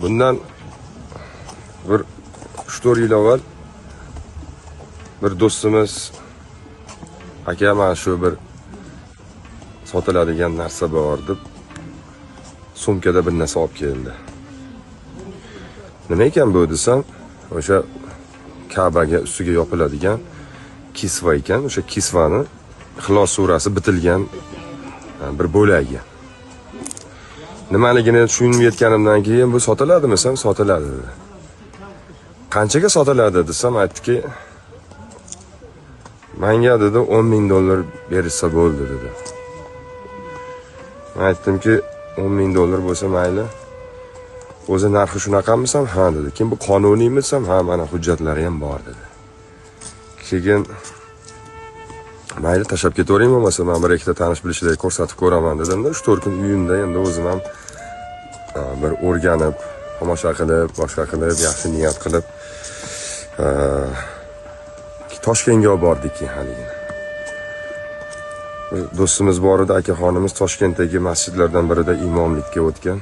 bundan bir uch to'rt yil avval bir do'stimiz aka mana shu bir sotiladigan narsa bor deb sumkada bir narsa olib keldi. Nima ekan bu desam o'sha kabaga ustiga yopiladigan kisva ekan. O'sha kisvani ixlos surasi bitilgan e, bir bo'lagi. Nimaligini tushunib yetganimdan keyin bu sotiladimi desam sotiladi dedi. Qanchaga sotiladi desam aytdiki manga dedi o'n ming dollar berishsa bo'ldi dedi. Man aytdimki o'n ming dollar bo'lsa mayli o'zi narxi shunaqamisan? Ha dedi. Keyin bu qonuniymi desam ha mana hujjatlari ham bor dedi. Keyin mayli tashlab ketaveringmi bo'lmasa man bir ikkita tanish bilishlarga ko'rsatib ko'raman dedimda uch to'rt kun uyimda endi o'zim ham bir o'rganib tomosha qilib boshqa qilib yaxshi niyat qilib toshkentga olib bordik keyin haligini do'stimiz bor edi akaxonimiz toshkentdagi masjidlardan birida imomlikka o'tgan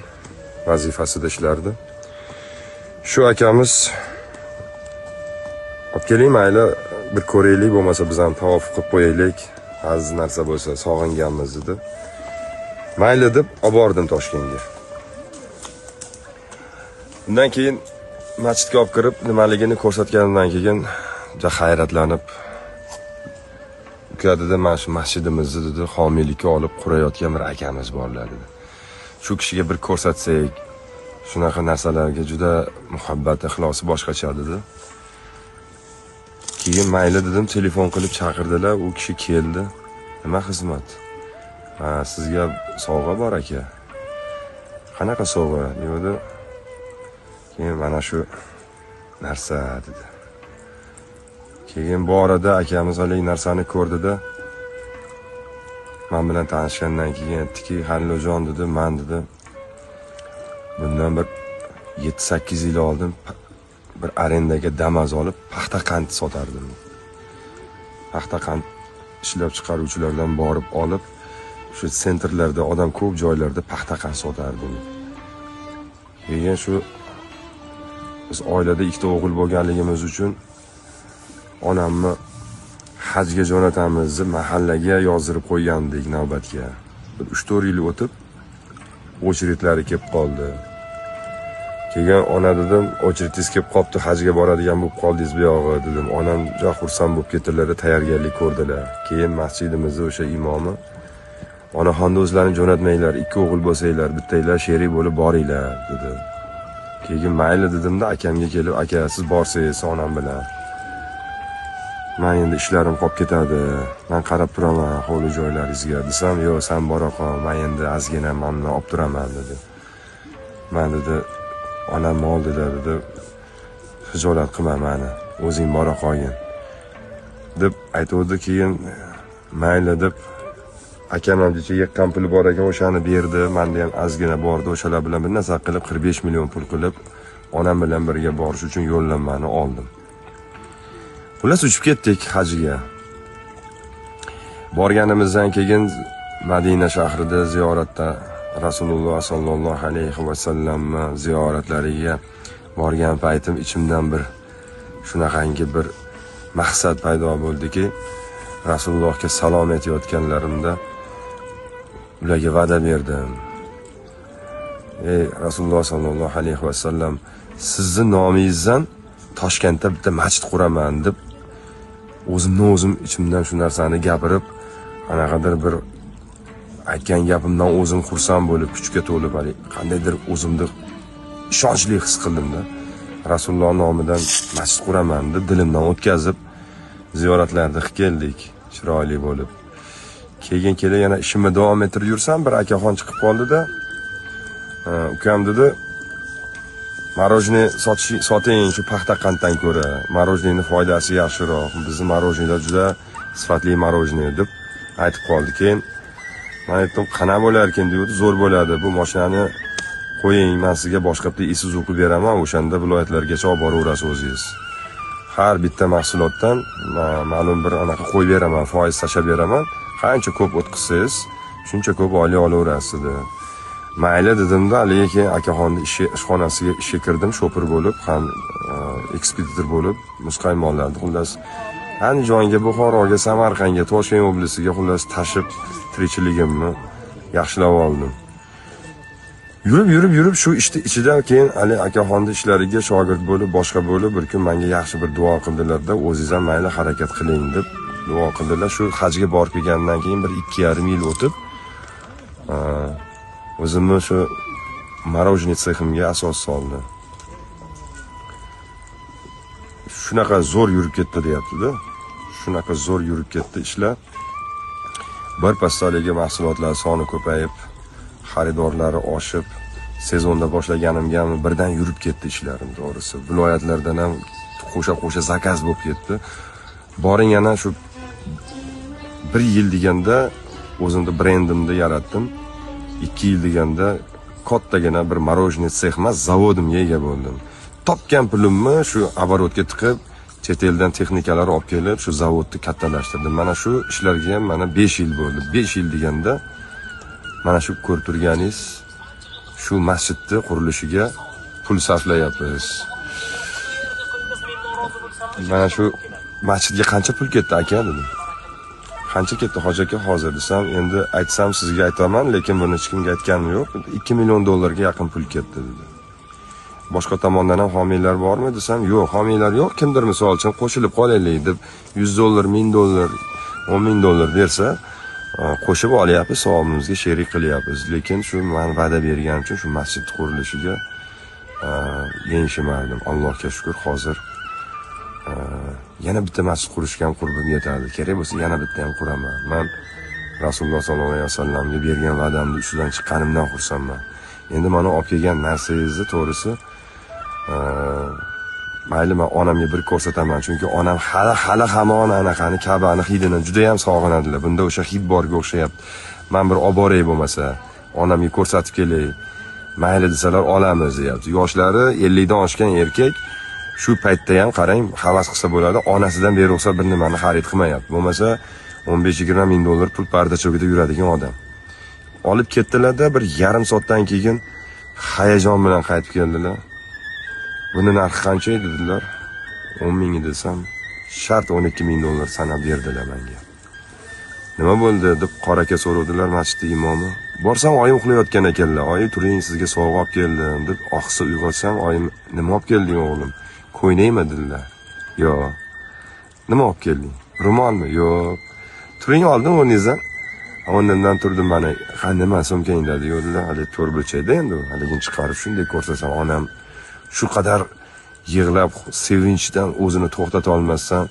vazifasida ishlardi. Shu akamiz olib keling mayli bir ko'raylik bo'lmasa biz ham tavof qilib qo'yaylik aziz narsa bo'lsa sog'inganmiz dedi. Mayli deb olib bordim toshkentga. Undan keyin masjidga olib kirib nimaligini ko'rsatganimdan keyin juda hayratlanib uka dedi mana shu masjidimizni dedi homiylikka olib qurayotgan bir akamiz borlar dedi. Shu kishiga bir ko'rsatsak shunaqa narsalarga juda muhabbat ixlosi boshqacha dedi. Keyin mayli dedim telefon qilib chaqirdilar u kishi keldi. Nima xizmat? Ha sizga sovg'a bor aka. Qanaqa sovg'a? Dedi? Keyin mana shu narsa dedi. Keyin bu orada akamiz haligi narsani ko'rdida man bilan tanishgandan keyin aytdiki haliljon dedi man dedi bundan bir yetti sakkiz yil oldin bir arendaga damas olib paxta qand sotardim. Paxta qand ishlab chiqaruvchilardan borib olib shu sentrlarda odam ko'p joylarda paxta qand sotardim. Keyin shu biz oilada ikkita o'g'il bo'lganligimiz uchun onamni hajga jo'natamiz deb mahallaga yozdirib qo'ygandik navbatga. Bir uch to'rt yil o'tib очередьlari kelib qoldi. Keyin ona dedim очередingiz kelib qolibdi hajga boradigan bo'lib qoldingiz buyog'i dedim. Onam juda xursand bo'lib ketdilar tayyorgarlik ko'rdilar. Keyin masjidimizni o'sha imomi onaxonni o'zlarini jo'natmanglar ikki o'g'il bo'lsanglar bittanglar sherik bo'lib boringlar dedi keyin mayli dedimda akamga kelib aka siz borsangiz onam bilan. Man endi ishlarim qolib ketadi. Man qarab turaman hovli joylaringizga. Desam yo'q san bora qol man endi ozgina manni olib turaman dedi. Man dedi onam oldida dedi hijolat qilma mani o'zing bora qolgin deb aytuvdi. Keyin mayli deb akam ham necha yiqqan puli bor ekan o'shani berdi. Manda ham ozgina bordi o'shalar bilan bir narsa qilib qirq besh million pul qilib onam bilan birga borish uchun yo'llanmani oldim. Xullas uchib ketdik hajga. Borganimizdan keyin madina shahrida ziyoratda rasululloh sollallohu alayhi vasallamni ziyoratlariga borgan paytim ichimdan bir shunaqangi bir maqsad paydo bo'ldiki rasulullohga salom aytayotganlarimda ularga va'da berdim. Ey rasululloh sollallohu alayhi vasallam sizni nomingizdan toshkentda bitta masjid quraman deb o'zimni o'zim ichimdan shu narsani gapirib anaqadir bir aytgan gapimdan o'zim xursand bo'lib kuchga to'lib haligi qandaydir o'zimni ishonchli his qildimda. Rasululloh nomidan masjid quraman deb dilimdan o'tkazib ziyoratlarni qilib keldik chiroyli bo'lib. Keyin kelib yana ishimni davom ettirib yursam bir akaxon chiqib qoldida e, ukam dedi мороженое sotish soting shu paxta qanddan ko'ra morоженныйni foydasi yaxshiroq bizni morоженныйlar juda sifatli мороженое deb aytib qoldi. Keyin man aytdim qanaqa bo'lar ekan degandi zo'r bo'ladi bu mashinani qo'ying man sizga boshqa bitta isuzu qilib beraman o'shanda viloyatlargacha olib boraverasiz o'zingiz. Har bitta mahsulotdan ma'lum bir anaqa qo'yib beraman foiz tashlab beraman. Qancha ko'p o'tqizsangiz shuncha ko'p oylik olaverasiz dedi. Mayli dedimda lekin akaxonni ishi ishxonasiga ishga kirdim shopir bo'lib ham e, ekspeditor bo'lib muzqaymoqlarni xullas. Andijonga buxoroga samarqandga toshkent oblasiga xullas tashib tirikchiligimni yaxshilab oldim. Yurib yurib yurib shu ishni ichida keyin ali akaxonni ishlariga shogird bo'lib boshqa bo'lib bir kun menga yaxshi bir duo qildilarda o'zingiz ham mayli harakat qiling deb duo qildilar. Shu hajga borib kelgandan keyin bir ikki yarim yil o'tib e, o'zimni shu мороженый seximga asos soldi. Shunaqa zo'r yurib ketdi deyaptida. Shunaqa zo'r yurib ketdi ishlar. Bir haligi mahsulotlar soni ko'payib xaridorlari oshib sezonda boshlaganimga ham birdan yurib ketdi ishlarim to'g'risi. Viloyatlardan ham qo'sha qo'sha zakaz bo'lib ketdi. Boring yana shu bir yil deganda o'zimni brendimni yaratdim. Ikki yil deganda kattagina bir мороженый sex emas zavodimga ega bo'ldim. Topgan pulimni shu оборотga tiqib chet eldan texnikalar olib kelib shu zavodni kattalashtirdim. Mana shu ishlarga ham mana besh yil bo'ldi. Besh yil deganda mana shu ko'rib turganingiz shu masjidni qurilishiga pul sarflayapmiz. Mana shu masjidga qancha pul ketdi aka? dedim. Qancha ketdi hoji aka hozir desam endi aytsam sizga aytaman lekin buni hech kimga aytganim yo'q. Ikki million dollarga yaqin pul ketdi dedi. Boshqa tomondan ham homiylar bormi desam yo'q homiylar yo'q. Kimdir misol uchun qo'shilib qolaylik deb yuz dollar ming dollar o'n ming dollar bersa e, qo'shib olyapmiz savobimizga sherik qilyapmiz. Lekin shu man va'da berganim uchun shu masjid qurilishiga e, allohga shukur hozir yana bitta masjid qurishga ham qurbim yetadi kerak bo'lsa yana bitta ham quraman. Man rasululloh sollallohu alayhi vasallamga bergan va'damni ustidan chiqqanimdan xursandman. Endi mana olib kelgan narsangizni to'g'risi mayli man onamga bir ko'rsataman. Chunki onam hali hali hamon anaqani kabani hidini judayam sog'inadilar. Bunda o'sha hid borga o'xshayapti. Man bir olib boray bo'lmasa onamga ko'rsatib kelay. Mayli desalar olamiz deyapti. Yoshlari ellikdan oshgan erkak shu paytda ham qarang havas qilsa bo'ladi. Onasidan beruxsat bir nimani xarid qilmayapti. Bo'lmasa o'n besh yigirma ming dollar pul pardachogida yuradigan odam. Olib ketdilarda bir yarim soatdan keyin hayajon bilan qaytib keldilar. Buni narxi qancha edi dedilar. o'n ming desam shart o'n ikki ming dollar sanab berdilar menga. Nima bo'ldi deb qora aka so'ravdilar masjidni imomi. Borsam oyim uxlayotgan ekanlar. Oyi turing sizga sovg'a olib keldim deb ohista uyg'otsam oyim nima olib kelding o'g'lim? Ko'ynakmi dedilar yo'q nima olib kelding? Ro'molmi? Yo'q turing oldin o'rningizdan o'rnimdan turdim mana ha nima sumkangda dedilar haligi to'rt burchakda endi haligini chiqarib shunday ko'rsatsam onam shu qadar yig'lab sevinchdan o'zini to'xtata olmasdan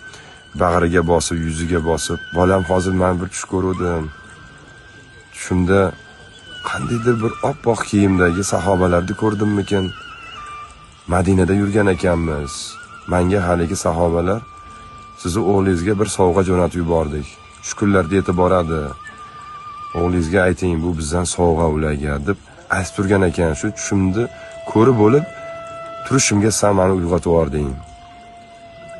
bag'riga bosib yuziga bosib bolam hozir man bir tush ko'ruvdim. Tushimda qandaydir bir oppoq kiyimdagi sahobalarni ko'rdimmikin? Madinada yurgan ekanmiz. Manga haligi sahobalar sizni o'g'lingizga bir sovg'a jo'natib yubordik. Shu kunlarda yetib boradi o'g'lingizga ayting bu bizdan sovg'a ularga deb aytib turgan ekan. Shu tushimni ko'rib bo'lib turishimga san mani uyg'otib yubording.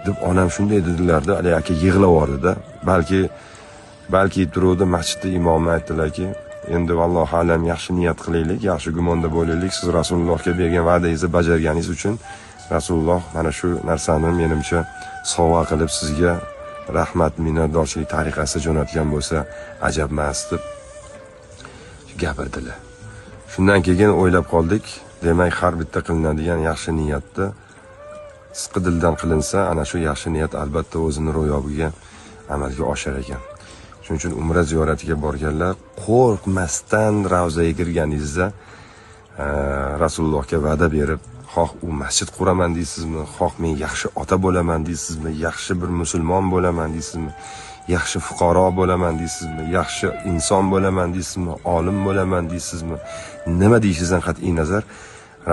Deb onam shunday dedilarda haligi aka yig'lab yubordida. Balki balki turuvdi masjidni imomi aytdilarki endi vallohu alam yaxshi niyat qilaylik yaxshi gumonda bo'laylik. Siz rasulullohga bergan va'dangizni bajarganingiz uchun rasululloh mana shu narsani menimcha sovg'a qilib sizga rahmat minnatdorchilik tariqasida jo'natgan bo'lsa ajab emas deb gapirdilar. Shundan keyin o'ylab qoldik demak har bitta qilinadigan yaxshi niyatda sidqi dildan qilinsa ana shu yaxshi niyat albatta o'zini ro'yobiga amalga oshar ekan. Shuning uchun umra ziyoratiga borganlar qo'rqmasdan ravzaga kirganingizda e, rasulullohga va'da berib xoh u masjid quraman deysizmi? Xoh men yaxshi ota bo'laman deysizmi? Yaxshi bir musulmon bo'laman deysizmi? Yaxshi fuqaro bo'laman deysizmi? Yaxshi inson bo'laman deysizmi? Olim bo'laman deysizmi? Nima deyishingizdan qat'iy nazar?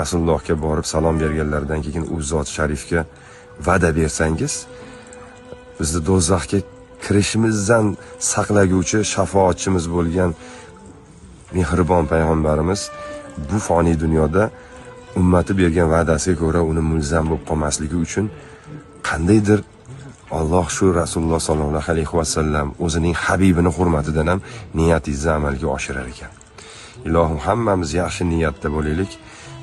Rasulullohga borib salom berganlaridan keyin u zot sharifga va'da bersangiz bizni do'zaxga kirishimizdan saqlaguvchi shafoatchimiz bo'lgan mehribon payg'ambarimiz bu foniy dunyoda ummati bergan va'dasiga ko'ra uni mulzam bo'lib qolmasligi uchun qandaydir Alloh shu Rasululloh sollallohu alayhi vasallam o'zining habibini hurmatidan ham niyatingizni amalga oshirar ekan. ilohim hammamiz yaxshi niyatda bo'laylik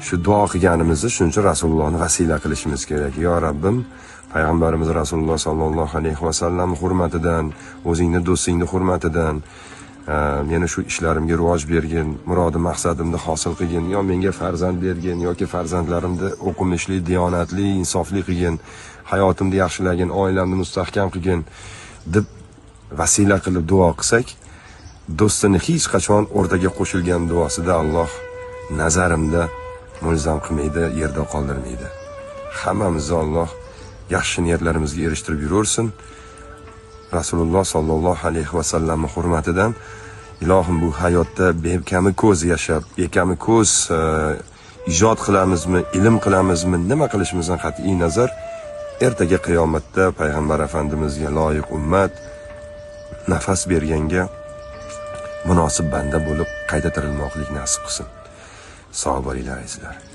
shu duo qilganimizni shuncha rasulullohni vasila qilishimiz kerak. Yo rabbim payg'ambarimiz rasululloh sollallohu alayhi vasallam hurmatidan o'zingni do'stingni hurmatidan e, meni shu ishlarimga rivoj bergin murodim maqsadimni hosil qilgin yo menga farzand bergin yoki farzandlarimni o'qimishli diyonatli insofli qilgin hayotimni yaxshilagin oilamni mustahkam qilgin deb vasila qilib duo qilsak do'stini hech qachon o'rtaga qo'shilgan duosida alloh nazarimda mulzam qilmaydi yerda qoldirmaydi. Hammamizni alloh yaxshi niyatlarimizga erishtirib yuraversin rasululloh sollallohu alayhi vasallamni hurmatidan ilohim bu hayotda bekami ko'z yashab bekami ko'z e, ijod qilamizmi ilm qilamizmi nima qilishimizdan qat'iy nazar ertaga qiyomatda payg'ambar afandimizga loyiq ummat nafas berganga munosib banda bo'lib qayta tirilmoqlik nasib qilsin. sahabalar ilahiler.